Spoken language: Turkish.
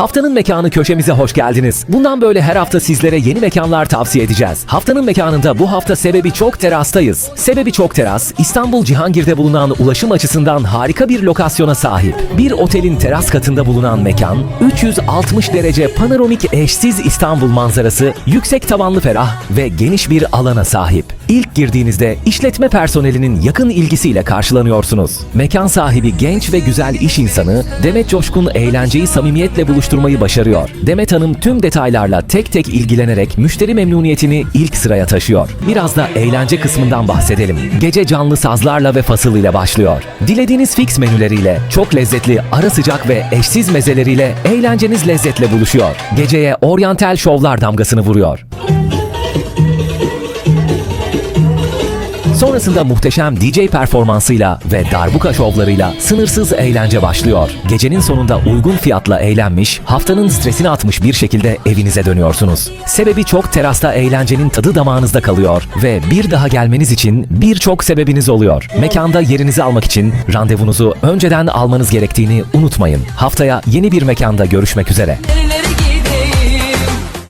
Haftanın mekanı köşemize hoş geldiniz. Bundan böyle her hafta sizlere yeni mekanlar tavsiye edeceğiz. Haftanın mekanında bu hafta sebebi çok terastayız. Sebebi çok teras, İstanbul Cihangir'de bulunan ulaşım açısından harika bir lokasyona sahip. Bir otelin teras katında bulunan mekan, 360 derece panoramik eşsiz İstanbul manzarası, yüksek tavanlı ferah ve geniş bir alana sahip. İlk girdiğinizde işletme personelinin yakın ilgisiyle karşılanıyorsunuz. Mekan sahibi genç ve güzel iş insanı Demet Coşkun eğlenceyi samimiyetle buluşturmayı başarıyor. Demet Hanım tüm detaylarla tek tek ilgilenerek müşteri memnuniyetini ilk sıraya taşıyor. Biraz da eğlence kısmından bahsedelim. Gece canlı sazlarla ve fasıl ile başlıyor. Dilediğiniz fix menüleriyle çok lezzetli ara sıcak ve eşsiz mezeleriyle eğlenceniz lezzetle buluşuyor. Geceye oryantal şovlar damgasını vuruyor. Sonrasında muhteşem DJ performansıyla ve darbuka şovlarıyla sınırsız eğlence başlıyor. Gecenin sonunda uygun fiyatla eğlenmiş, haftanın stresini atmış bir şekilde evinize dönüyorsunuz. Sebebi çok terasta eğlencenin tadı damağınızda kalıyor ve bir daha gelmeniz için birçok sebebiniz oluyor. Mekanda yerinizi almak için randevunuzu önceden almanız gerektiğini unutmayın. Haftaya yeni bir mekanda görüşmek üzere. Elleri